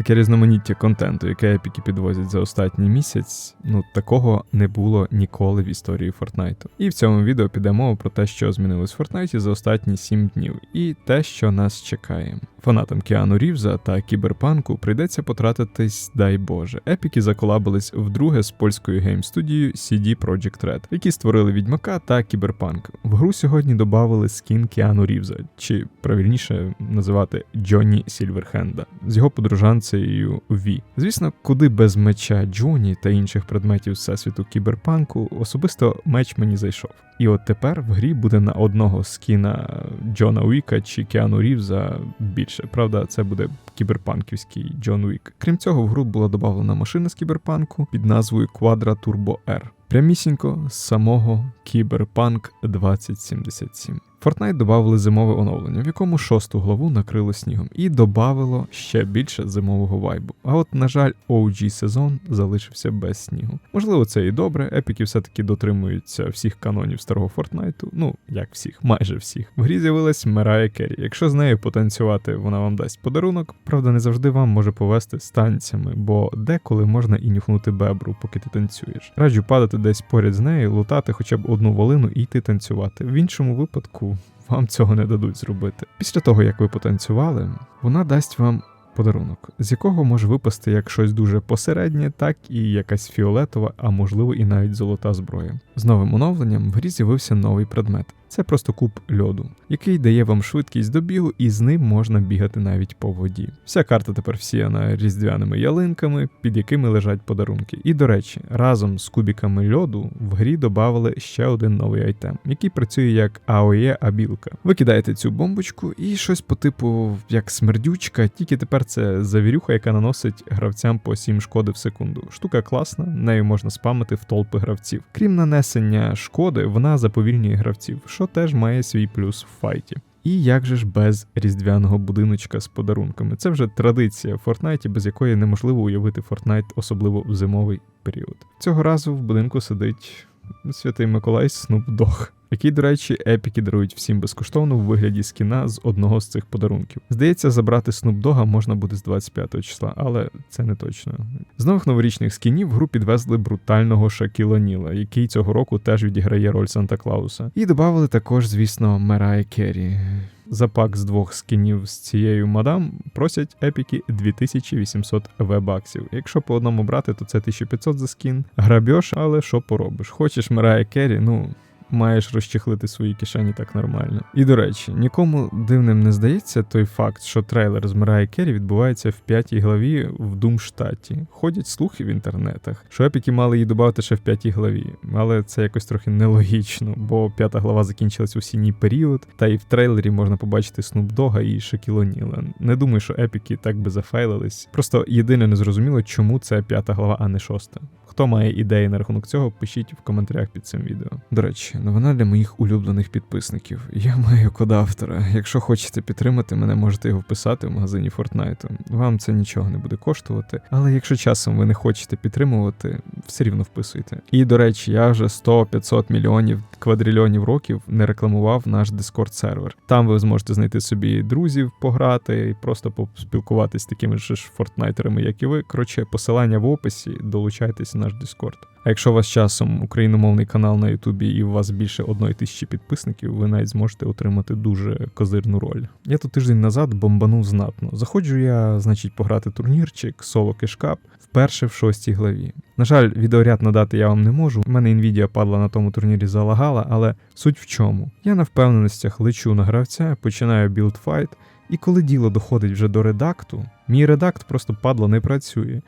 таке різноманіття контенту, яке епіки підвозять за останній місяць, ну такого не було ніколи в історії Фортнайту. І в цьому відео піде мова про те, що змінилось в Фортнайті за останні 7 днів, і те, що нас чекає. Фанатам Кіану Рівза та Кіберпанку прийдеться потратитись, дай Боже. Епіки заколабились вдруге з польською гейм-студією CD Projekt Red, які створили відьмака та Кіберпанк. В гру сьогодні додали скін Кіану Рівза, чи правильніше називати Джонні Сільверхенда з його подружанцею Ві. Звісно, куди без меча Джоні та інших предметів всесвіту кіберпанку, особисто меч мені зайшов. І от тепер в грі буде на одного скіна Джона Уіка чи Кіану Рівза більше. Правда, це буде кіберпанківський Джон Уік. Крім цього, в гру була додавлена машина з кіберпанку під назвою Quadra Turbo R. Прямісінько з самого Кіберпанк 2077. Fortnite додали зимове оновлення, в якому шосту главу накрило снігом, і додавило ще більше зимового вайбу. А от, на жаль, OG сезон залишився без снігу. Можливо, це і добре. Епіки все-таки дотримуються всіх канонів старого Фортнайту. Ну, як всіх, майже всіх. В грі з'явилась Мерая Керрі. Якщо з нею потанцювати, вона вам дасть подарунок. Правда, не завжди вам може повести з танцями, бо деколи можна і нюхнути бебру, поки ти танцюєш. Раджу падати десь поряд з нею, лутати хоча б одну волину і йти танцювати. В іншому випадку вам цього не дадуть зробити. Після того, як ви потанцювали, вона дасть вам подарунок, з якого може випасти як щось дуже посереднє, так і якась фіолетова, а можливо і навіть золота зброя. З новим оновленням в грі з'явився новий предмет. Це просто куб льоду, який дає вам швидкість до бігу, і з ним можна бігати навіть по воді. Вся карта тепер всіяна різдвяними ялинками, під якими лежать подарунки. І до речі, разом з кубіками льоду в грі додали ще один новий айтем, який працює як АОЄ абілка. Ви кидаєте цю бомбочку і щось по типу як смердючка, тільки тепер це завірюха, яка наносить гравцям по 7 шкоди в секунду. Штука класна, нею можна спамити в толпи гравців. Крім нанесення шкоди, вона заповільнює гравців що теж має свій плюс в файті. І як же ж без різдвяного будиночка з подарунками? Це вже традиція в Фортнайті, без якої неможливо уявити Фортнайт, особливо в зимовий період. Цього разу в будинку сидить святий Миколай Снуп Дог який, до речі, епіки дарують всім безкоштовно в вигляді скіна з одного з цих подарунків. Здається, забрати Снупдога можна буде з 25 числа, але це не точно. З нових новорічних скінів в гру підвезли брутального Шакіла Ніла, який цього року теж відіграє роль Санта Клауса. І додали також, звісно, Мерай Керрі. За пак з двох скінів з цією мадам просять епіки 2800 вебаксів. Якщо по одному брати, то це 1500 за скін. Грабьош, але що поробиш? Хочеш Мерая Керрі, ну маєш розчехлити свої кишені так нормально. І до речі, нікому дивним не здається той факт, що трейлер з Мирає Керрі відбувається в п'ятій главі в Думштаті. Ходять слухи в інтернетах, що епіки мали її додати ще в п'ятій главі, але це якось трохи нелогічно, бо п'ята глава закінчилась у сінній період, та і в трейлері можна побачити Снупдога і Шакілоніла. Не думаю, що епіки так би зафейлились. Просто єдине незрозуміло, чому це п'ята глава, а не шоста. Хто має ідеї на рахунок цього, пишіть в коментарях під цим відео. До речі, новина для моїх улюблених підписників. Я маю код автора. Якщо хочете підтримати мене, можете його вписати в магазині Fortnite. Вам це нічого не буде коштувати. Але якщо часом ви не хочете підтримувати, все рівно вписуйте. І до речі, я вже 100-500 мільйонів квадрильйонів років не рекламував наш Discord сервер. Там ви зможете знайти собі друзів, пограти і просто поспілкуватись з такими ж фортнайтерами, як і ви. Коротше, посилання в описі, долучайтесь наш Discord. А якщо у вас часом україномовний канал на Ютубі і у вас більше одної тисячі підписників, ви навіть зможете отримати дуже козирну роль. Я тут тиждень назад бомбанув знатно. Заходжу я, значить, пограти турнірчик, соло кешкап, вперше в шостій главі. На жаль, відеоряд надати я вам не можу. У мене Nvidia падла на тому турнірі залагала, але суть в чому? Я на впевненостях лечу на гравця, починаю білдфайт, і коли діло доходить вже до редакту, мій редакт просто падло не працює.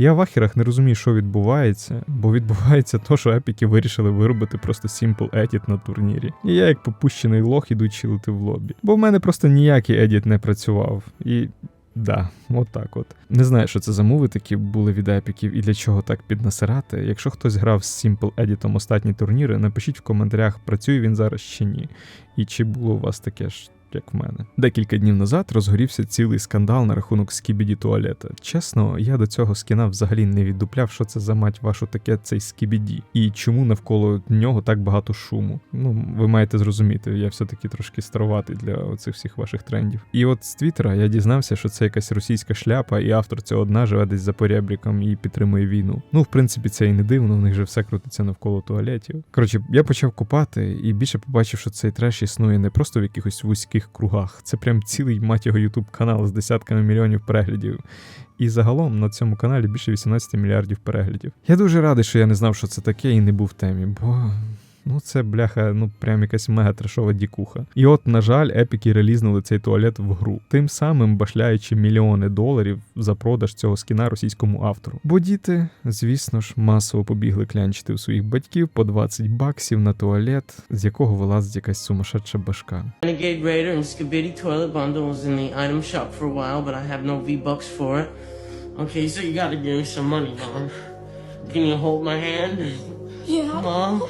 Я в ахерах не розумію, що відбувається, бо відбувається то, що епіки вирішили виробити просто Simple Edit на турнірі. І я, як попущений лох, іду чилити в лобі. Бо в мене просто ніякий едіт не працював. І. Да, от так от. Не знаю, що це за муви такі були від епіків і для чого так піднасирати. Якщо хтось грав з Simple Edit останні турніри, напишіть в коментарях, працює він зараз чи ні. І чи було у вас таке ж як в мене. Декілька днів назад розгорівся цілий скандал на рахунок скібіді туалета. Чесно, я до цього скіна взагалі не віддупляв, що це за мать вашу таке цей скібіді, і чому навколо нього так багато шуму. Ну, ви маєте зрозуміти, я все-таки трошки староватий для оцих всіх ваших трендів. І от з Твіттера я дізнався, що це якась російська шляпа, і автор цього дна живе десь за поребріком і підтримує війну. Ну, в принципі, це і не дивно, в них же все крутиться навколо туалетів. Коротше, я почав купати і більше побачив, що цей треш існує не просто в якихось вузьких кругах. Це прям цілий мать його ютуб канал з десятками мільйонів переглядів. І загалом на цьому каналі більше 18 мільярдів переглядів. Я дуже радий, що я не знав, що це таке, і не був в темі, бо. Ну, це бляха, ну прям якась мега трешова дікуха. І от, на жаль, епіки релізнули цей туалет в гру, тим самим башляючи мільйони доларів за продаж цього скіна російському автору. Бо діти, звісно ж, масово побігли клянчити у своїх батьків по 20 баксів на туалет, з якого вилазить якась сумасшедша башка. Okay, so you gotta give me some money, Mom. Can you hold my hand? Yeah, Mom?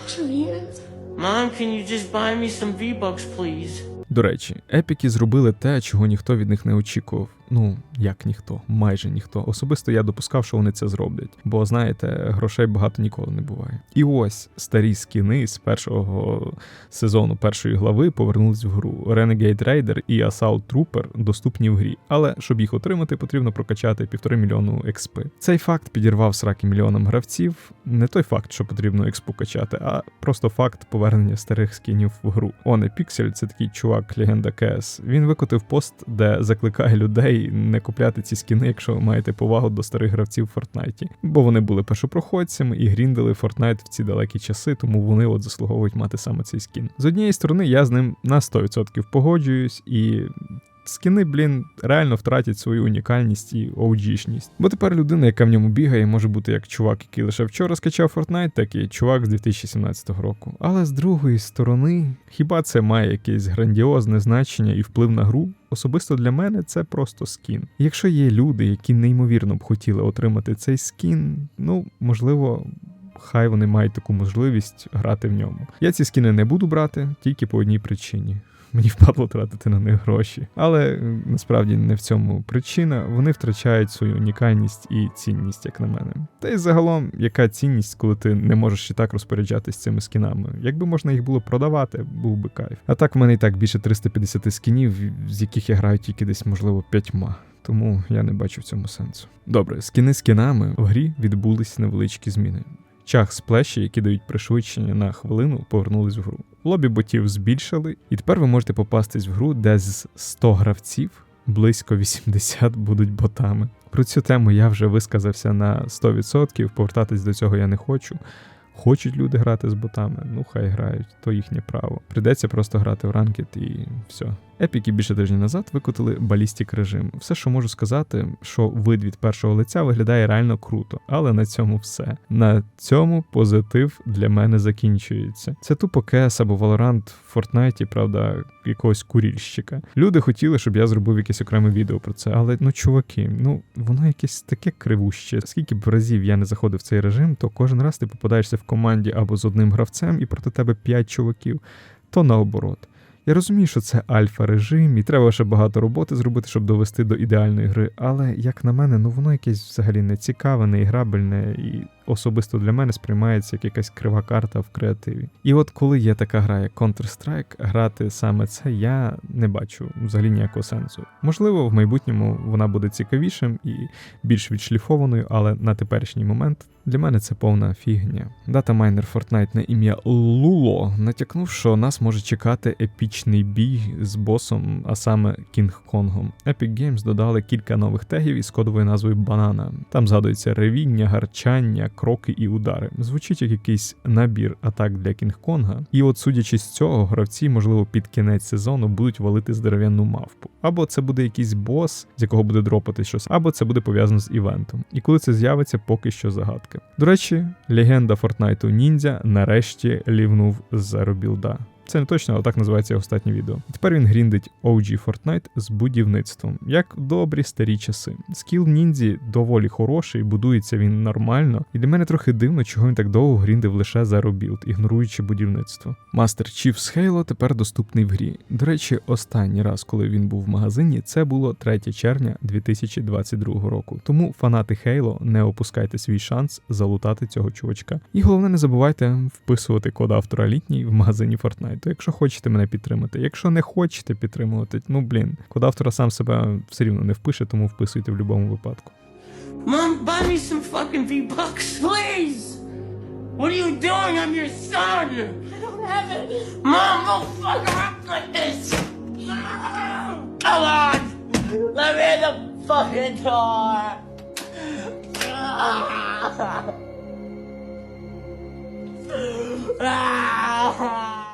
Mom, can you just buy me some V-Bucks, please? До речі, епіки зробили те, чого ніхто від них не очікував. Ну, як ніхто, майже ніхто. Особисто я допускав, що вони це зроблять, бо знаєте, грошей багато ніколи не буває. І ось старі скіни з першого сезону першої глави повернулись в гру. Renegade Raider і Assault Trooper доступні в грі, але щоб їх отримати, потрібно прокачати півтори мільйону експи. Цей факт підірвав сраки мільйонам гравців. Не той факт, що потрібно експу качати, а просто факт повернення старих скінів в гру. Оне Піксель це такий чувак, легенда КС. Він викотив пост, де закликає людей не купляти ці скіни, якщо маєте повагу до старих гравців в Фортнайті. Бо вони були першопроходцями і гріндили Фортнайт в ці далекі часи, тому вони от заслуговують мати саме цей скін. З однієї сторони, я з ним на 100% погоджуюсь і. Скіни, блін, реально втратять свою унікальність і OG-шність. Бо тепер людина, яка в ньому бігає, може бути як чувак, який лише вчора скачав Fortnite, так і чувак з 2017 року. Але з другої сторони, хіба це має якесь грандіозне значення і вплив на гру? Особисто для мене це просто скін. Якщо є люди, які неймовірно б хотіли отримати цей скін, ну можливо. Хай вони мають таку можливість грати в ньому. Я ці скіни не буду брати тільки по одній причині. Мені впадло тратити на них гроші. Але насправді не в цьому причина. Вони втрачають свою унікальність і цінність, як на мене. Та й загалом, яка цінність, коли ти не можеш і так розпоряджатись цими скінами? Якби можна їх було продавати, був би кайф. А так в мене і так більше 350 скінів, з яких я граю тільки десь, можливо, п'ятьма. Тому я не бачу в цьому сенсу. Добре, скіни скінами в грі відбулись невеличкі зміни. Чах сплеші, які дають пришвидшення на хвилину, повернулись в гру. Лобі ботів збільшили, і тепер ви можете попастись в гру, де з 100 гравців близько 80 будуть ботами. Про цю тему я вже висказався на 100%, повертатись до цього я не хочу. Хочуть люди грати з ботами, ну хай грають, то їхнє право. Придеться просто грати в ранкет і все. Епіки більше тижня назад викотили балістік режим. Все, що можу сказати, що вид від першого лиця виглядає реально круто, але на цьому все. На цьому позитив для мене закінчується. Це тупо CS або Valorant в Fortnite, правда, якогось курільщика. Люди хотіли, щоб я зробив якесь окреме відео про це, але ну, чуваки, ну воно якесь таке кривуще. Скільки б разів я не заходив в цей режим, то кожен раз ти попадаєшся в команді або з одним гравцем, і проти тебе 5 чуваків, то наоборот. Я розумію, що це альфа режим, і треба ще багато роботи зробити, щоб довести до ідеальної гри. Але як на мене, ну воно якесь взагалі не цікаве, не іграбельне і особисто для мене сприймається як якась крива карта в креативі. І от коли є така гра, як Counter-Strike, грати саме це я не бачу взагалі ніякого сенсу. Можливо, в майбутньому вона буде цікавішим і більш відшліфованою, але на теперішній момент для мене це повна фігня. Дата майнер Fortnite на ім'я Луло натякнув, що нас може чекати епічний бій з босом, а саме Кінг Конгом. Epic Games додали кілька нових тегів із кодовою назвою Банана. Там згадується ревіння, гарчання, кроки і удари. Звучить як якийсь набір атак для Кінг-Конга. І от, судячи з цього, гравці, можливо, під кінець сезону будуть валити здоров'яну мавпу. Або це буде якийсь бос, з якого буде дропати щось, або це буде пов'язано з івентом. І коли це з'явиться, поки що загадка. До речі, легенда Фортнайту Ніндзя нарешті лівнув з зеро білда. Це не точно, але так називається його останнє відео. Тепер він гріндить OG Fortnite з будівництвом, як добрі старі часи. Скіл ніндзі доволі хороший, будується він нормально, і для мене трохи дивно, чого він так довго гріндив лише за робілд, ігноруючи будівництво. Мастер Chiefs Halo тепер доступний в грі. До речі, останній раз, коли він був в магазині, це було 3 червня 2022 року. Тому фанати Halo, не опускайте свій шанс залутати цього чувачка. І головне, не забувайте вписувати код автора літній в магазині Fortnite, якщо хочете мене підтримати. Якщо не хочете підтримувати, ну блін, код автора сам себе все рівно не впише, тому вписуйте в будь-якому випадку. Mom, buy me some fucking V-Bucks, please! What are you doing? I'm your son! I don't have any. Mom, don't fuck her up like this! Come on! Let me in the fucking door! Ah!